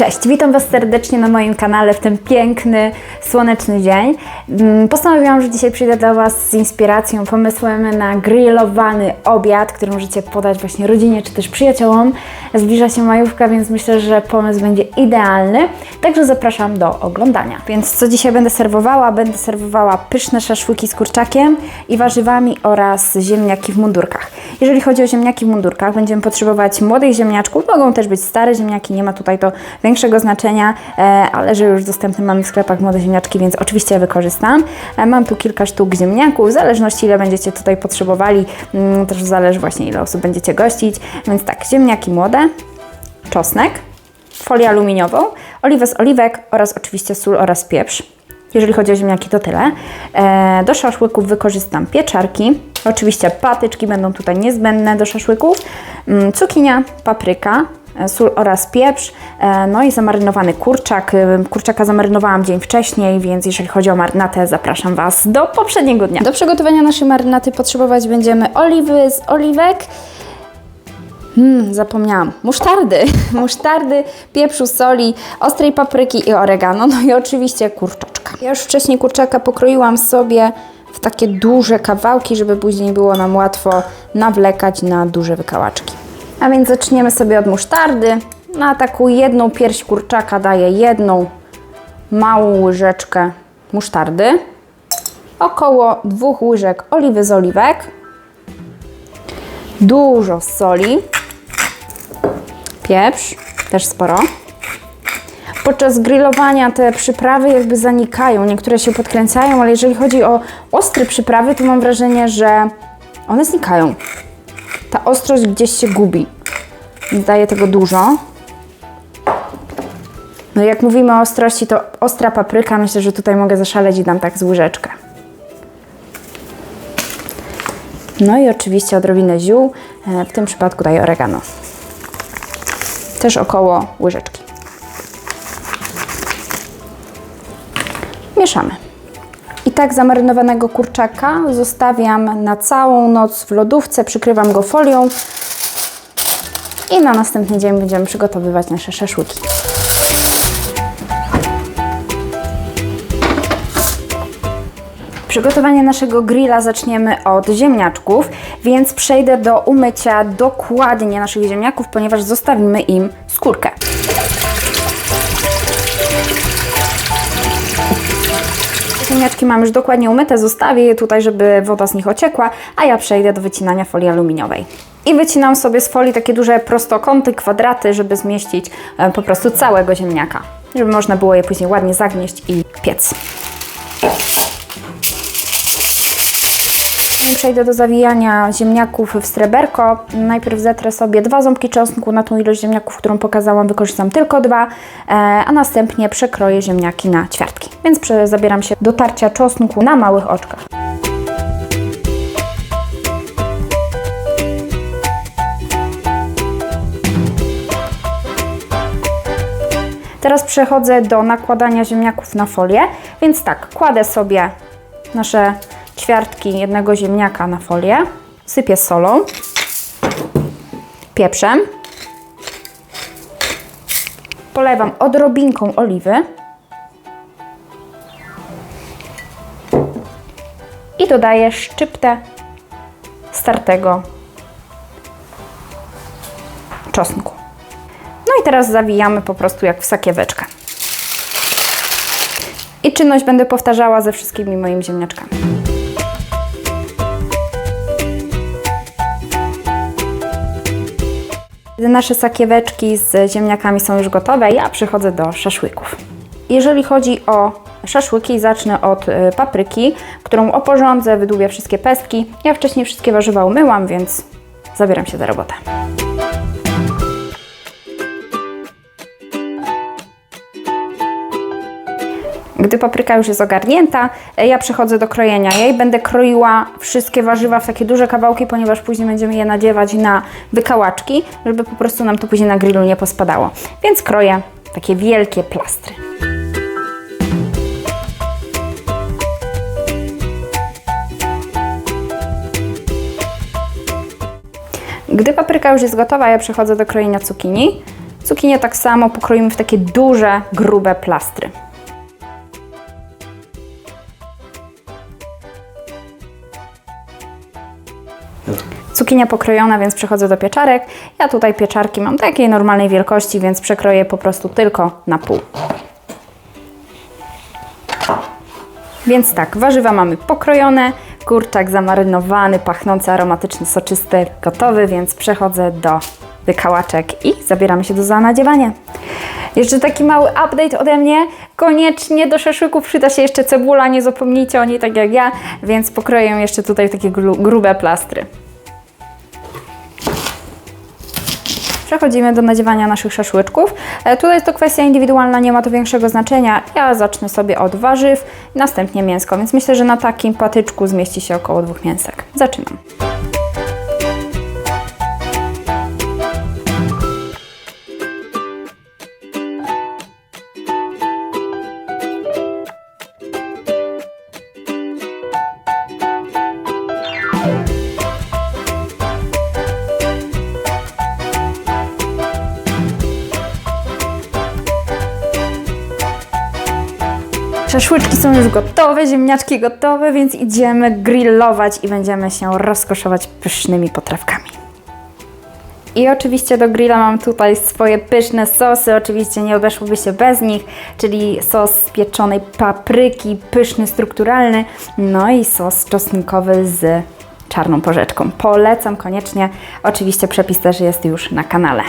Cześć, witam Was serdecznie na moim kanale w ten piękny, słoneczny dzień. Mm, Postanowiłam, że dzisiaj przyjdę do Was z inspiracją, pomysłem na grillowany obiad, który możecie podać właśnie rodzinie czy też przyjaciołom. Zbliża się majówka, więc myślę, że pomysł będzie idealny. Także zapraszam do oglądania. Więc co dzisiaj będę serwowała? Będę serwowała pyszne szaszłyki z kurczakiem i warzywami oraz ziemniaki w mundurkach. Jeżeli chodzi o ziemniaki w mundurkach, będziemy potrzebować młodych ziemniaczków, mogą też być stare ziemniaki, nie ma tutaj to większego znaczenia, e, ale że już dostępne mamy w sklepach młode ziemniaczki, więc oczywiście wykorzystam. E, Mam tu kilka sztuk ziemniaków, w zależności ile będziecie tutaj potrzebowali, mm, też zależy właśnie ile osób będziecie gościć, więc tak, ziemniaki młode, czosnek, folię aluminiową, oliwę z oliwek oraz oczywiście sól oraz pieprz. Jeżeli chodzi o ziemniaki, to tyle. E, do szaszłyków wykorzystam pieczarki. Oczywiście patyczki będą tutaj niezbędne do szaszłyków. Mm, cukinia, papryka, sól oraz pieprz. E, no i zamarynowany kurczak. E, Kurczaka zamarynowałam dzień wcześniej, więc jeżeli chodzi o marynatę, zapraszam Was do poprzedniego dnia. Do przygotowania naszej marynaty potrzebować będziemy oliwy z oliwek, Hmm, zapomniałam. Musztardy. Musztardy, pieprzu, soli, ostrej papryki i oregano. No i oczywiście kurczaczka. Ja już wcześniej kurczaka pokroiłam sobie w takie duże kawałki, żeby później było nam łatwo nawlekać na duże wykałaczki. A więc zaczniemy sobie od musztardy. Na taką jedną pierś kurczaka daję jedną małą łyżeczkę musztardy. Około dwóch łyżek oliwy z oliwek dużo soli, pieprz, też sporo. Podczas grillowania te przyprawy jakby zanikają, niektóre się podkręcają, ale jeżeli chodzi o ostre przyprawy, to mam wrażenie, że one znikają. Ta ostrość gdzieś się gubi. Daję tego dużo. No jak mówimy o ostrości, to ostra papryka, myślę, że tutaj mogę zaszaleć i dam tak z łyżeczkę. No i oczywiście odrobinę ziół, e, w tym przypadku daję oregano. Też około łyżeczki. Mieszamy. I tak zamarynowanego kurczaka zostawiam na całą noc w lodówce, przykrywam go folią i na następny dzień będziemy przygotowywać nasze szaszłyki. Przygotowanie naszego grilla zaczniemy od ziemniaczków, więc przejdę do umycia dokładnie naszych ziemniaków, ponieważ zostawimy im skórkę. Ziemniaczki mam już dokładnie umyte, zostawię je tutaj, żeby woda z nich ociekła, a ja przejdę do wycinania folii aluminiowej. I wycinam sobie z folii takie duże prostokąty, kwadraty, żeby zmieścić e, po prostu całego ziemniaka, żeby można było je później ładnie zagnieść i piec. Przejdę do zawijania ziemniaków w sreberko. Najpierw zetrę sobie dwa ząbki czosnku na tą ilość ziemniaków, którą pokazałam, wykorzystam tylko dwa, e, a następnie przekroję ziemniaki na ćwiartki. Więc zabieram się do tarcia czosnku na małych oczkach. Teraz przechodzę do nakładania ziemniaków na folię, więc tak, kładę sobie nasze ćwiartki jednego ziemniaka na folię, sypię solą, pieprzem, polewam odrobinką oliwy i dodaję szczyptę startego czosnku. No i teraz zawijamy po prostu jak w sakieweczkę. I czynność będę powtarzała ze wszystkimi moimi ziemniaczkami. Nasze sakieweczki z ziemniakami są już gotowe, ja przechodzę do szaszłyków. Jeżeli chodzi o szaszłyki, zacznę od y, papryki, którą oporządzę, wydłubię wszystkie pestki. Ja wcześniej wszystkie warzywa umyłam, więc zabieram się za robotę. Gdy papryka już jest ogarnięta, e, ja przechodzę do krojenia. Jej będę kroiła wszystkie warzywa w takie duże kawałki, ponieważ później będziemy je nadziewać na wykałaczki, żeby po prostu nam to później na grillu nie pospadało. Więc kroję takie wielkie plastry. Gdy papryka już jest gotowa, ja przechodzę do krojenia cukinii. Cukinię tak samo pokroimy w takie duże, grube plastry. Cukinia pokrojona, więc przechodzę do pieczarek. Ja tutaj pieczarki mam takiej normalnej wielkości, więc przekroję po prostu tylko na pół. Więc tak, warzywa mamy pokrojone, kurczak zamarynowany, pachnący, aromatyczny, soczysty, gotowy, więc przechodzę do wykałaczek i zabieramy się do zanadziewania. Jeszcze taki mały update ode mnie. Koniecznie do szaszłyków przyda się jeszcze cebula, nie zapomnijcie o niej tak jak ja, więc pokroję jeszcze tutaj takie gru- grube plastry. Przechodzimy do nadziewania naszych szaszłyczków. E, Tutaj jest to kwestia indywidualna, nie ma to większego znaczenia. Ja zacznę sobie od warzyw, następnie mięsko, więc myślę, że na takim patyczku zmieści się około dwóch mięsek. Zaczynam. Szaszłyczki są już gotowe, ziemniaczki gotowe, więc idziemy grillować i będziemy się rozkoszować pysznymi potrawkami. I oczywiście do grilla mam tutaj swoje pyszne sosy, oczywiście nie obeszłoby się bez nich, czyli sos z pieczonej papryki, pyszny, strukturalny, no i sos czosnkowy z czarną porzeczką. Polecam koniecznie, oczywiście przepis też jest już na kanale.